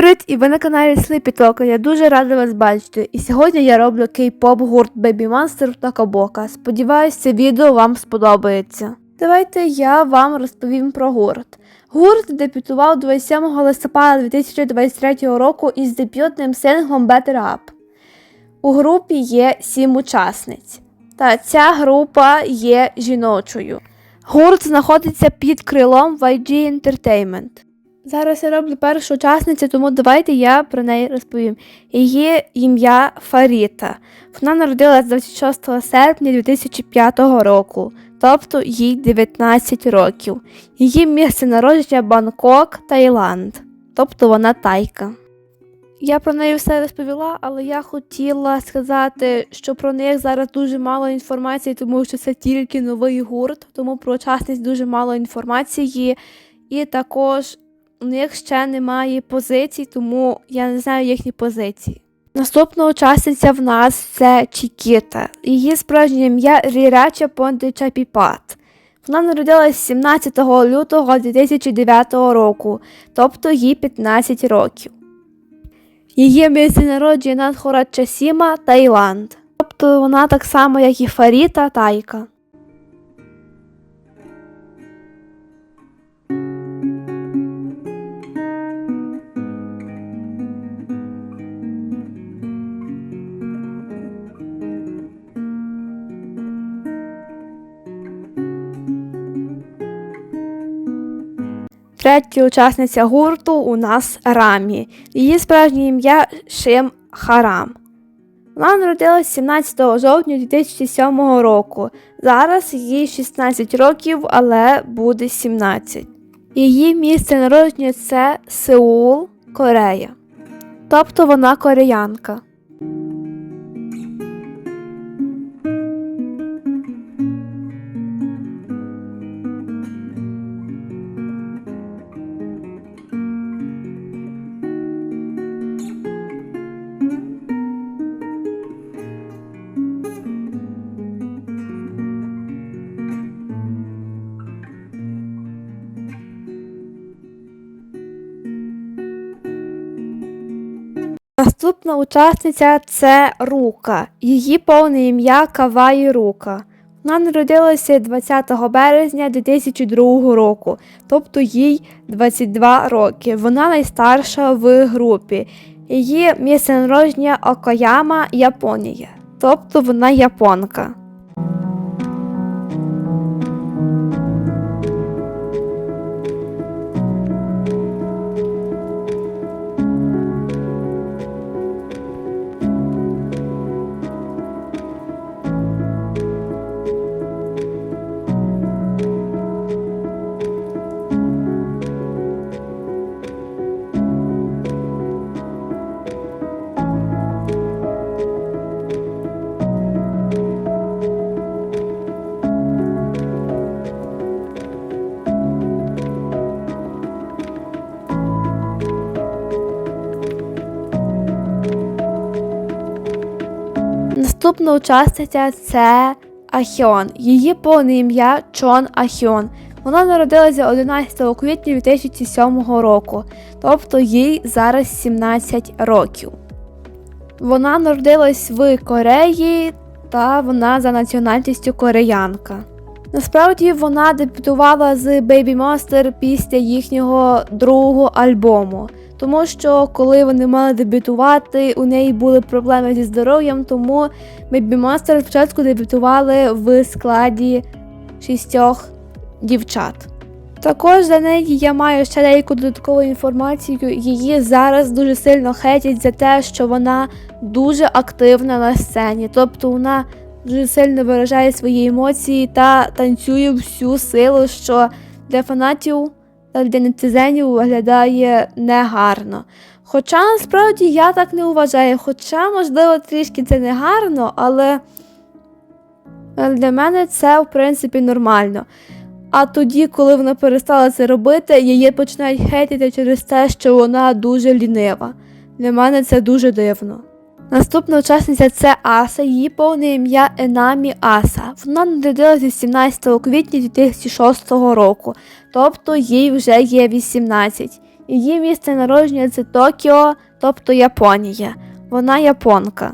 привіт! І ви на каналі Sleepy Talk. Я дуже рада вас бачити. І сьогодні я роблю кей-поп гурт Baby Monster та Кабока. Сподіваюсь, це відео вам сподобається. Давайте я вам розповім про гурт. Гурт дебютував 27 листопада 2023 року із дебютним синглом Better Up. У групі є сім учасниць, та ця група є жіночою. Гурт знаходиться під крилом YG Entertainment. Зараз я роблю першу учасницю, тому давайте я про неї розповім. Її ім'я Фаріта. Вона народилась 26 серпня 2005 року, тобто їй 19 років. Її місце народження Бангкок, Таїланд, тобто вона тайка. Я про неї все розповіла, але я хотіла сказати, що про них зараз дуже мало інформації, тому що це тільки новий гурт, тому про учасниць дуже мало інформації. І також у них ще немає позицій, тому я не знаю їхні позиції. Наступна учасниця в нас це Чікіта. Її справжнє ім'я Рірача Понде Чапіпат. Вона народилась 17 лютого 2009 року, тобто їй 15 років. Її місце народження Надхорачасіма, Таїланд. Тобто вона так само, як і Фаріта Тайка. Третя учасниця гурту у нас Рамі. Її справжнє ім'я Шим Харам. Вона народилась 17 жовтня 2007 року. Зараз їй 16 років, але буде 17. Її місце народження це Сеул, Корея. Тобто вона кореянка. Наступна учасниця це Рука. Її повне ім'я Каваї Рука. Вона народилася 20 березня 2002 року, тобто їй 22 роки. Вона найстарша в групі. Її місце народження Окаяма, Японія. Тобто вона японка. Наступна учасниця це Ахіон. Її повне ім'я Чон Ахіон. Вона народилася 11 квітня 2007 року, тобто їй зараз 17 років. Вона народилась в Кореї та вона за національністю кореянка. Насправді вона дебютувала з Baby Monster після їхнього другого альбому. Тому що коли вони мали дебютувати, у неї були проблеми зі здоров'ям, тому Baby Monster спочатку дебютували в складі шістьох дівчат. Також за неї я маю ще деяку додаткову інформацію. Її зараз дуже сильно хейтять за те, що вона дуже активна на сцені, тобто вона дуже сильно виражає свої емоції та танцює всю силу, що для фанатів та для нетизенів виглядає негарно. Хоча насправді я так не вважаю, хоча, можливо, трішки це не гарно, але для мене це в принципі нормально. А тоді, коли вона перестала це робити, її починають хейтити через те, що вона дуже лінива. Для мене це дуже дивно. Наступна учасниця це Аса, її повне ім'я Енамі Аса. Вона народилася 17 квітня 2006 року, тобто їй вже є 18. Її місце народження це Токіо, тобто Японія. Вона японка.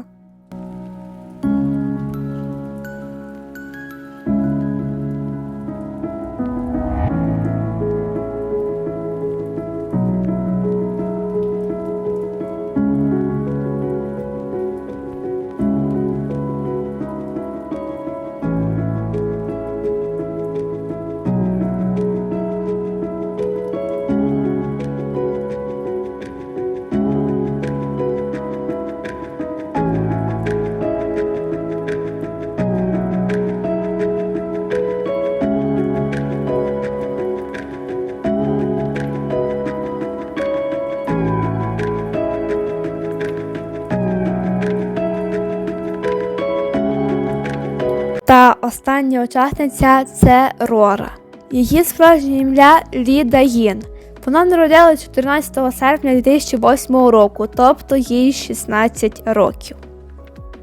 Остання учасниця це Рора. Її справжнє ім'я Лі Дагін. Вона народилась 14 серпня 2008 року, тобто їй 16 років.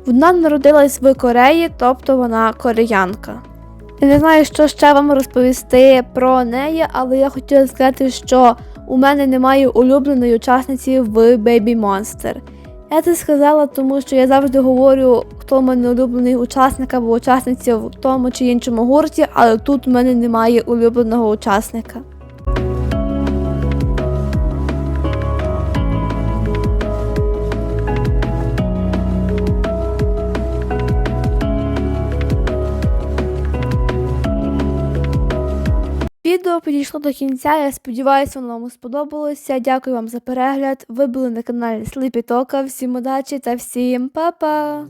Вона народилась в Кореї, тобто вона кореянка. Я не знаю, що ще вам розповісти про неї, але я хотіла сказати, що у мене немає улюбленої учасниці в Baby Monster. Я це сказала, тому що я завжди говорю, хто в мене улюблений учасник або учасниця в тому чи іншому гурті, але тут у мене немає улюбленого учасника. Відео підійшло до кінця. Я сподіваюся, воно вам сподобалося. Дякую вам за перегляд. Ви були на каналі Talka. Всім удачі та всім па-па!